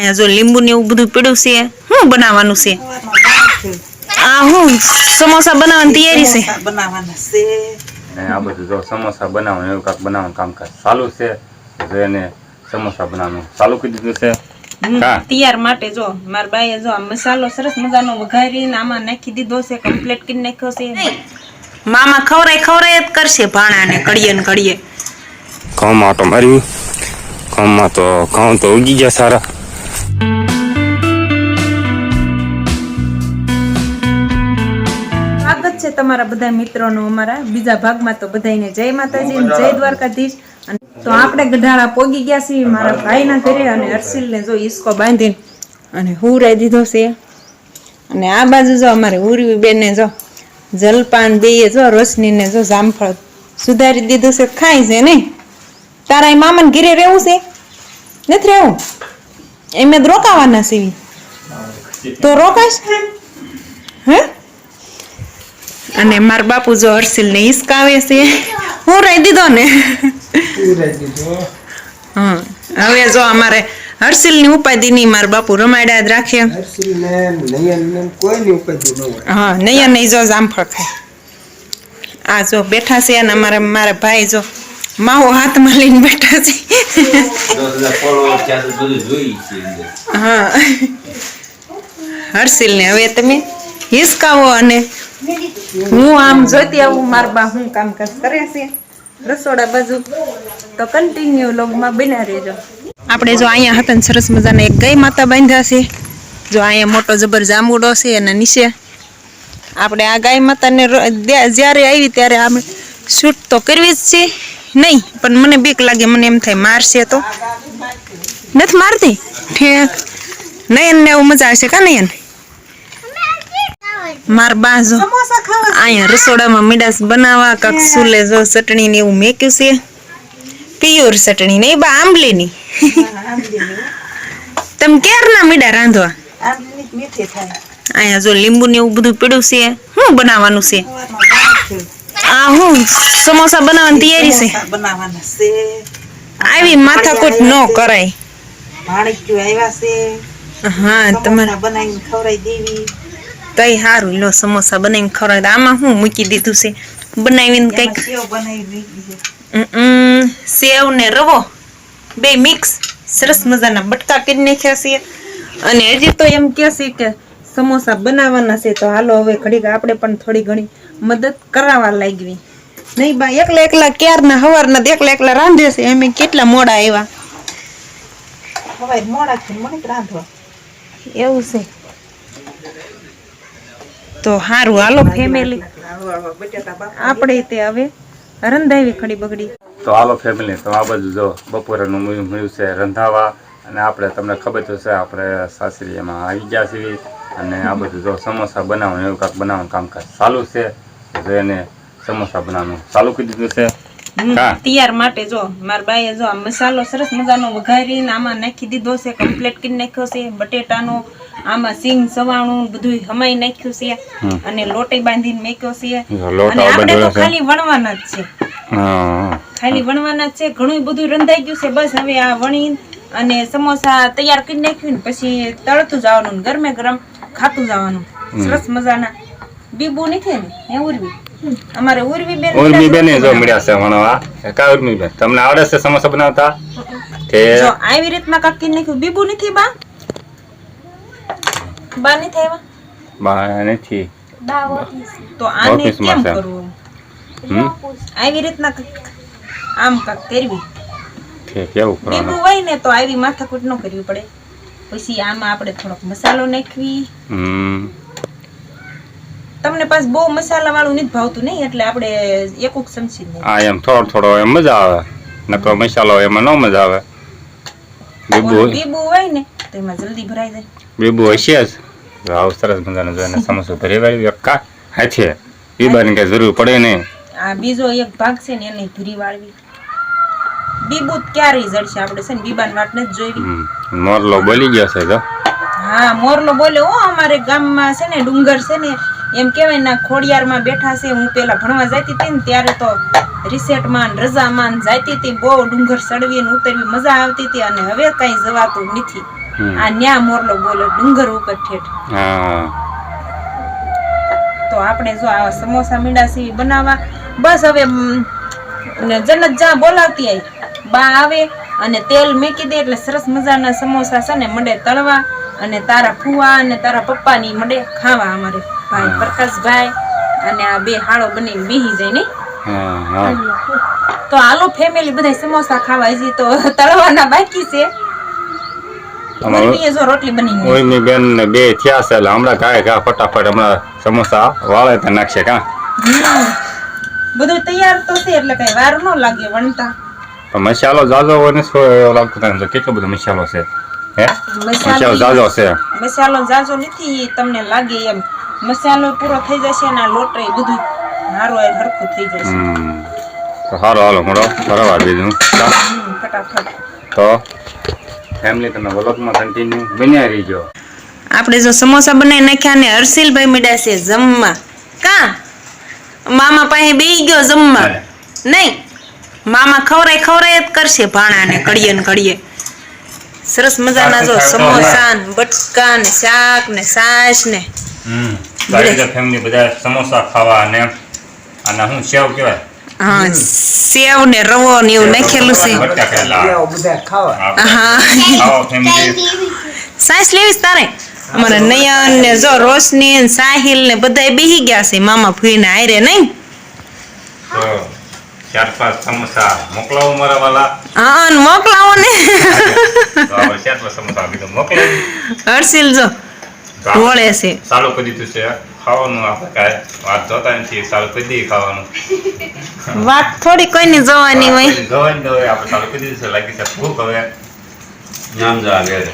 અહીંયા જો લીંબુ ને એવું બધું પીડ્યું છે શું બનાવવાનું છે? આ હું સમોસા બનાવવાની તૈયારી છે? બનાવવાના છે. ને આ બધું જો સમોસા બનાવવાનું એવું કાંક બનાવવાનું કામકાજ ચાલુ છે. એને સમોસા બનાવવાનું ચાલુ કરી દીધું છે. તૈયાર માટે જો. મારા બાઈએ જો આ મસાલો સરસ મજાનો વઘારીને આમાં નાખી દીધો છે કમ્પ્લીટ કરી નાખ્યો છે. મામા ખવરાય ખવરાય જ કરશે ભાણાને કડીએ ને કડીએ ઘઉંમાં તો માર્યું. ઘઉંમાં તો ઘઉં તો ઉગી ગયા સારા. સ્વાગત છે તમારા બધા મિત્રોનો અમારા બીજા ભાગમાં તો બધાને જય માતાજી જય દ્વારકાધીશ. તો આપણે ગઢાળા પોગી ગયા છીએ મારા ભાઈના ઘરે અને હર્ષિલને જો ઈસકો બાંધીને અને હુરાઈ દીધો છે. અને આ બાજુ જો અમારે ઉરવી બેને જો જલપાન બેએ જો રોશનીને જો જામફળ સુધારી દીધું છે. ખાય છે નહીં તારા એ મામાને ઘીરે રહેવું છે? નથી રહેવું? એમ જ રોકાવાના સીવી તો રોકાશ હે અને મારા બાપુ જો હર્ષિલ ને હિસકાવે છે હું રહી દીધો ને હા હવે જો અમારે હર્ષિલની ઉપાધિ નહીં મારા બાપુ રમાડ્યા જ રાખે હા નૈયા નહીં જો જામફળ ખાય આ જો બેઠા છે અને અમારા મારા ભાઈ જો માવો હાથમાં લઈને બેઠા છે. હા. હર્ષિલ ને હવે તમે હિસકાવો અને હું આમ જોતી આવું, મારા બા હું કામકાજ કરે છે. રસોડા બાજુ તો કન્ટિન્યુ લોગમાં બના રહેજો. આપણે જો અહીંયા હતા ને સરસ મજાના એક ગાય માતા બાંધ્યા છે. જો અહીંયા મોટો જબર જાંબુડો છે અને નીચે આપણે આ ગાય માતાને જ્યારે આવી ત્યારે આપણે શૂટ તો કરવી જ છે. નહીં પણ મને બીક લાગે મને એમ થાય મારશે તો. નથી મારતી? ઠેક. નયન ને એવું મજા આવશે કા નયન? માર બાજુ સમોસા ખાવા અહીંયા રસોડામાં મીડાસ બનાવવા કાક સુલે જો ચટણી ને એવું મેક્યું છે. પ્યોર ચટણી નહીં બા આંબલીની. તમે ક્યારના મીડા રાંધવા? અહીંયા જો લીંબુ ને એવું બધું પીડ્યું છે. શું બનાવવાનું છે. આ હું સમોસા બનાવવાની તૈયારી છે. બનાવવાના છે. આવી માથાકૂટ ન કરાય. ભાણિક્યું આવ્યા છે. હા તમારે બનાવીને ખવડાવી દેવી. કઈ સારું લો સમોસા બનાવીને ખવડાવી આમાં હું મૂકી દીધું છે. બનાવીને કંઈક સેવ ને રવો. બે મિક્સ સરસ મજાના બટકા કરી નાખ્યા છે. અને હજી તો એમ કે છે કે સમોસા બનાવવાના છે. તો હાલો હવે ઘડીક આપણે પણ થોડી ઘણી મદદ કરાવવા લાગવી. નહીં બા એકલા એકલા ક્યારના હવારના ના એકલા એકલા રાંધે છે. એમ કેટલા મોડા આવ્યા? હવે મોડા છે મને રાંધવા. એવું છે. તો સારું હાલો ફેમિલી આપણે તે હવે રંધાવી ખડી બગડી. તો હાલો ફેમિલી તો આ બધું જો બપોરેનું મળ્યું છે રંધાવા. અને આપણે તમને ખબર તો છે આપણે સાસરી એમાં આવી ગયા છીએ. અને આ બધું જો સમોસા બનાવવાનું એવું કાંક બનાવવાનું કામકાજ ચાલુ છે. તો અને સમોસા બનાવવાનું. ચાલુ કરી દીધું છે. તૈયાર માટે જો મારા બાઈએ જો આ મસાલો સરસ મજાનો વઘારીને આમાં નાખી દીધો છે કમ્પ્લીટ કરી નાખ્યો છે બટેટાનો આમાં સિંગ સવાણું બધું હમાઈ નાખ્યું છે અને લોટે બાંધીને મેક્યો છે. અને આપણે તો ખાલી વણવાના જ છે. ખાલી વણવાના જ છે. ઘણું બધું રંધાઈ ગયું છે. બસ હવે આ વણી અને સમોસા તૈયાર કરી નાખ્યું ને પછી તળતું જવાનું ગરમે ગરમ ખાતું જવાનું. સરસ મજાના. બીબુ નથી ને? હે ઉર્વી અમારે ઉર્વી બેન ઉર્વી બેને જો મળ્યા છે ભણવા કા ઉર્વી બેન? તમને આવડે છે સમોસા બનાવતા? કે જો આવી રીતના કાકી નાખ્યું. બીબુ નથી બા? બા નથી આવ્યા? બા નથી. તો આને કેમ કરવું? આવી રીતના આમ કાક કરવી. બીબુ હોય ને તો આવી માથાકૂટ ન કરવી પડે. પછી આમાં આપણે થોડોક મસાલો નાખવી. હમ. તમને પાસ બહુ મસાલા વાળું નથી ભાવતું નહીં એટલે આપણે એકુક સમજી લઈએ. હા એમ થોડો થોડો એમ મજા આવે. નકરો મસાલો એમાં ન મજા આવે. બીબુ બીબુ હોય ને તો એમાં જલ્દી ભરાઈ જાય. બીબુ હશે જ. આવું સરસ મજાનું જોઈને સમોસું ભરી વાળી એક કા હાથે. બીબાની કઈ જરૂર પડે નહીં આ બીજો એક ભાગ છે ને એને ભરી વાળવી. બીબુ ક્યારે જડશે આપણે છે ને બીબાની વાટ નથી જોઈવી. મોરલો બોલી ગયો છે તો હા મોરલો બોલ્યો હો અમારે ગામમાં છે ને ડુંગર છે ને એમ કહેવાય ના ખોડિયારમાં બેઠા છે હું પેલા ભણવા જતી હતી ને ત્યારે તો રિસેટમાં રજામાં જતી હતી બહુ ડુંગર ચડવી ને ઉતરવી મજા આવતી હતી અને હવે કઈ જવાતું નથી. આ ન્યા મોરલો બોલો ડુંગર ઉપર ઠેઠ. તો આપણે જો આ સમોસા મીંડા સીવી બનાવવા બસ હવે જનત જ્યાં બોલાવતી આવી બા આવે અને તેલ મેકી દે એટલે સરસ મજાના સમોસા છે ને મંડે તળવા અને તારા ફુવા અને તારા પપ્પાની મંડે ખાવા અમારે. ભાઈ પ્રકાશભાઈ અને આ બે હાળો બની બીહી જાય ને તો હાલો ફેમિલી બધા સમોસા ખાવા હજી તો તળવાના બાકી છે. અમારું મમ્મીએ જો રોટલી બની ગઈ. ઓયની બેન ને બે થયા છે એટલે હમણાં કાંઈ કા ફટાફટ હમણાં સમોસા વાળે તો નાખશે કાં? બધું તૈયાર તો છે એટલે કઈ વાર ન લાગે વણતા. મસાલો જાજો હોય ને લાગતો તને? કેટલો બધો મસાલો છે? હે? મસાલો જાજો છે. મસાલો ઝાઝો નથી તમને લાગે એમ. મસાલો પૂરો થઈ જશે અને આ લોટ એ બધું હારો એ હરખું થઈ જશે. હમ. તો હારો હાલો મળો બરાબર બીજું ફટાફટ. તો ફેમિલી તમે વ્લોગમાં કન્ટિન્યુ બન્યા રહીજો. આપણે જો સમોસા બનાવી નાખ્યા ને હર્ષિલભાઈ મીડા છે જમવા. કા? મામા પાસે બેહી ગયો જમવા. નહીં. મામા ખવરાય ખવરાય જ કરશે ભાણા ને કડીએ ને કડીએ સરસ મજાના જો સમોસા ને બટકા ને શાક ને સાસ ને. હમ. ફેમિલી બધા સમોસા ખાવા અને આના હું સેવ કહેવાય? હા સેવ ને રવો ને એવું નાખેલું છે. બધા ખાવા. હા. હા. ફેમિલી સાસ લેવીશ તારે? અમારે નયન ને જો રોશની ને સાહિલ ને બધા બેહી ગયા છે મામા ફૂઈને હારે નહીં? ચાર પાંચ સમોસા મોકલાવો મારા વાલા. હા મોકલાવો ને. ચાર પાંચ સમોસા કીધું હર્ષિલ જો. વળે છે. ચાલુ કરી દીધું છે. ખાવાનું આપણે કાય વાત જોતા નથી. ચાલુ કરી દઈએ ખાવાનું. વાત થોડી કોઈની જોવાની હોય. ગવાની હોય. આપણે ચાલુ કરી દીધું છે લાગી છે. ભૂખ હવે. નામ જવા ઘેરે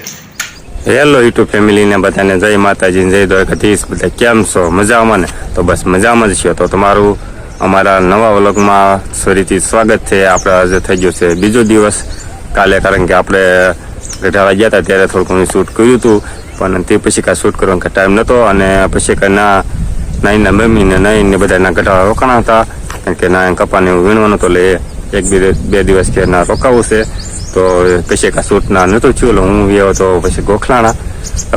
હેલો યુટ્યુબ ફેમિલીને બધાને જય માતાજી જય દ્વારકાધીશ. બધા કેમ છો? મજામાં ને? તો બસ મજામાં જ છો તો તમારું અમારા નવા વ્લોગમાં ફરીથી સ્વાગત છે. આપણે આજે થઈ ગયો છે બીજો દિવસ. કાલે કારણ કે આપણે ગઢાવા ગયા હતા ત્યારે થોડુંક શૂટ કર્યું હતું. પણ તે પછી કાંઈ શૂટ કરવાનો કાંઈ ટાઈમ નહોતો અને પછી કાંઈ ના નાઈના મમ્મીને ને બધાના ગઢાળા રોકાણા હતા. કારણ કે ના કપાને એવું વીણવાનું તો એટલે એક બે બે દિવસ કે ના રોકાવું છે. તો પછી કાંઈ શૂટ નહોતું થયું, એટલે હું ગયો તો પછી ગોખલાણા.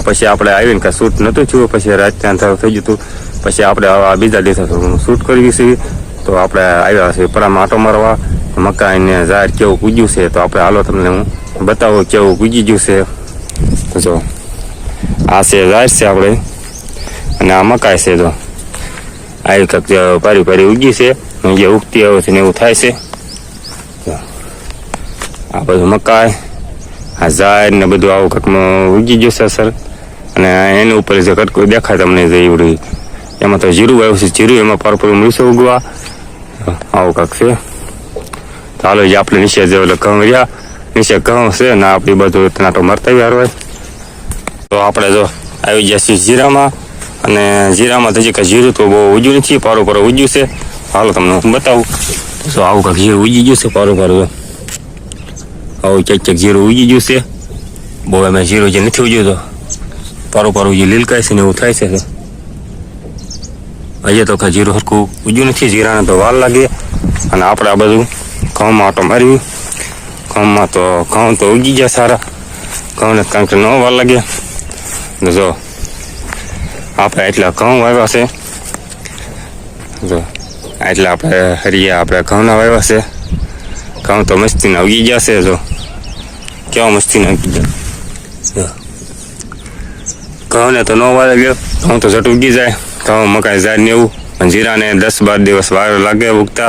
પછી આપણે આવીને કાંઈ શૂટ નહોતું થયું, પછી રાત ત્યાં થઈ હતું. પછી આપણે બીજા દિવસે શૂટ કરી છીએ તો આપણે આવ્યા છીએ પરામાં આટો મારવા. મકાઈને ઝાડ કેવું કૂજ્યું છે, તો આપણે હાલો તમને હું બતાવું કેવું કૂજી ગયું છે. જો. આ ઝાડ છે આપણે. અને આ મકાઈ છે તો. આવી કંઈક પારી પારી ઉગી છે. જે ઉગતી આવે છે ને એવું થાય છે. આ બધું મકાઈ, આ ઝાડ ને બધું આવું કંઈક ઉગી ગયું છે સર અને એની ઉપર જે કટકો દેખાય તમને જે એવું એમાં તો જીરું આવ્યું છે. જીરું એમાં પર પર મળશે ઉગવા. આવું કંઈક છે. ચાલો જે આપણે નીચે જે ઓલા ઘઉં રહ્યા. નીચે ઘઉં છે ને આપણી બધું ટનાટો મરતા યાર હોય. તો આપણે જો આવી ગયા જીરામાં અને જીરામાં તો જે કાંઈ જીરું તો બહુ ઉજ્યું નથી, પારો પારો ઉજ્યું છે. હાલ તમને હું બતાવું. તો આવું કાંઈક જીરું ઉજી ગયું છે, પારો પારો. આવું ક્યાંક ક્યાંક જીરું ઉજી ગયું છે. બહુ એમાં જીરું જે નથી ઉજ્યું તો પારો પારો જે લીલકાય છે ને એવું થાય છે અહીંયા તો કાંઈ જીરું હરખું ઉજ્યું નથી જીરાને તો વાર લાગે. અને આપણે આ બધું ઘઉંમાં આટો માર્યું. ઘઉંમાં તો ઘઉં તો ઉગી ગયા સારા. ઘઉંને કારણ કે ન વાર લાગે. જો. આપણે એટલા ઘઉં વાવ્યા છે. જો. એટલે આપણે હરિયા આપણે ઘઉંના વાવ્યા છે. ઘઉં તો મસ્તીના ઉગી ગયા છે, જો. કેવા મસ્તીના ઉગી ગયા. ઘઉંને તો ન વારે ગયો. ઘઉં તો ઝટ ઉગી જાય. ઘઉં મકાઈ જાય ને એવું. પણ જીરાને દસ બાર દિવસ વાર લાગે ઉગતા.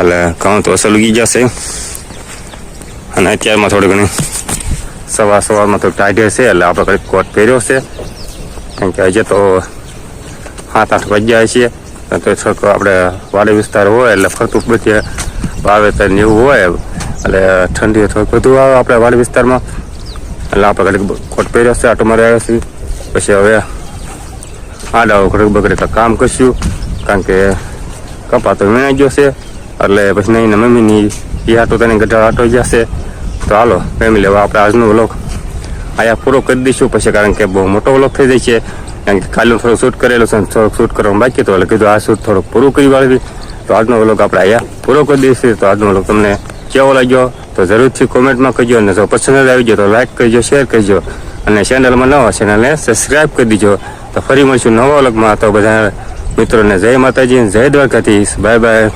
એટલે ઘઉં તો અસલ ઉગી જશે. અને અત્યારમાં થોડી ઘણી સવાર સવારમાં તો ટાઈટર છે, એટલે આપણે કંઈક કોટ પહેર્યો છે. કારણ કે હજી તો સાત આઠ વાગ્યા છીએ તો થોડુંક આપણે વાડી વિસ્તાર હોય, એટલે ફરતું બધી વાવેતર ને એવું હોય, એટલે ઠંડી થોડુંક બધું આવે આપણે વાડી વિસ્તારમાં. એટલે આપણે ઘડીક કોટ પહેર્યો છે, આટો મારે આવ્યો પછી હવે આડાઓ ઘડીક બગડે કામ કરશું, કારણ કે કપા તો ગયો છે, એટલે પછી નહીં મમ્મીની એ આટો તેને ગઢાળ આટો જશે તો હાલો ફેમિલી હવે આપણે આજનો વ્લોગ. અહીંયા પૂરો કરી દઈશું પછી, કારણ કે બહુ મોટો વ્લોગ થઈ જાય છે. કારણ કે કાલનું થોડું શૂટ કરેલો છે થોડુંક શૂટ કરવાનું બાકી તો કીધું આ શૂટ થોડુંક પૂરું કરી વાળવી. તો આજનો વ્લોગ આપણે અહીંયા પૂરો કરી દઈશું. તો આજનો વ્લોગ તમને કેવો લાગ્યો, તો જરૂરથી કોમેન્ટમાં કહેજો. અને જો પસંદ આવી ગયો તો લાઇક કરજો શેર કરજો. અને ચેનલમાં નવા ચેનલને સબસ્ક્રાઈબ કરી દીજો. તો ફરી મળશું નવા વ્લોગમાં. તો બધા મિત્રોને જય માતાજી જય દ્વારકાધીશ. Bye bye